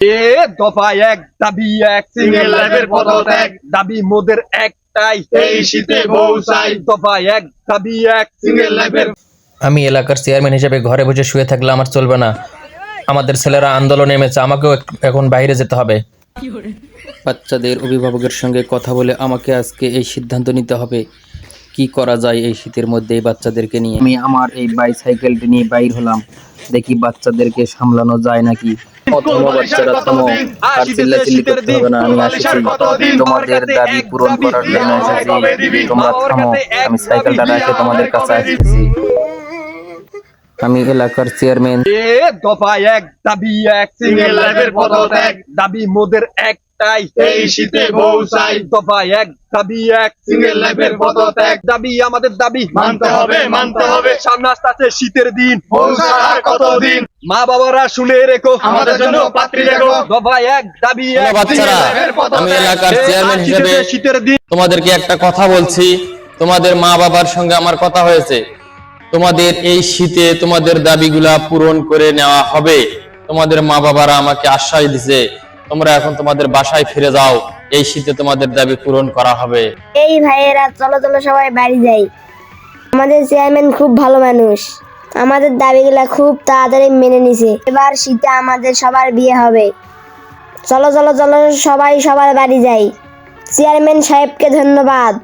এ দফা এক দাবি এক সিঙ্গেল লাইফের পদত্যাগ। দাবি মোদের একটাই। এই শীতে বউ চাই। দফা এক দাবি এক সিঙ্গেল লাইফের আমি এলাকার চেয়ারম্যান হিসেবে ঘরে বসে শুয়ে থাকলে আমার চলবে না। আমাদের ছেলেরা আন্দোলনে নেমেছে আমাকেও এখন বাইরে যেতে হবে। বাচ্চাদের অভিভাবকের সঙ্গে কথা বলে আমাকে আজকে এই সিদ্ধান্ত নিতে হবে। কি করা যায় এই শীতের মধ্যে এই বাচ্চাদেরকে নিয়ে? আমি আমার এই বাইসাইকেলটি নিয়ে বাইর হলাম। দেখি বাচ্চাদেরকে সামলানো যায় নাকি? বাচ্চারা থামো আর চিল্লাচিল্লি করতে হবে না আমি আসছি তোমাদের দাবি পূরণ করার জন্য এসেছি তোমরা থামো আমি সাইকেলটা রেখে তোমাদের কাছে আসতেছি আমি এলাকার চেয়ারম্যান। এ দফা এক দাবি এক সিঙ্গেল লাইফের পদত্যাগ দাবি মোদের একটাই। এই শীতে বউ চাই। দফা এক দাবি এক সিঙ্গেল লাইফের পদত্যাগ দাবি আমাদের দাবি। মানতে হবে মানতে হবে। সামনে আসতে আছে শীতের দিন। আর কতদিন? মা বাবারা শুনে রেখো। আমাদের জন্য পাত্রী দেখো দফা এক দাবি এক বাচ্চারা আমি এলাকার চেয়ারম্যান হিসেবে শীতের- শীতের দিন। তোমাদেরকে একটা কথা বলছি। তোমাদের মা বাবার সঙ্গে আমার কথা হয়েছে। তোমাদের এই শীতে তোমাদের দাবিগুলা পূরণ করে নেওয়া হবে। তোমাদের মা বাবারা আমাকে আশ্বাস দিছে, তোমরা এখন তোমাদের বাসায় ফিরে যাও, এই শীতে তোমাদের দাবি পূরণ করা হবে। এই ভাইয়েরা, চলো চলো, সবাই বাড়ি যাই। আমাদের চেয়ারম্যান খুব ভালো মানুষ। আমাদের দাবিগুলা খুব তাড়াতাড়ি মেনে নিছে। এবার শীতে আমাদের সবার বিয়ে হবে। চলো চলো চলো, সবাই সবার বাড়ি যাই। চেয়ারম্যান সাহেবকে ধন্যবাদ।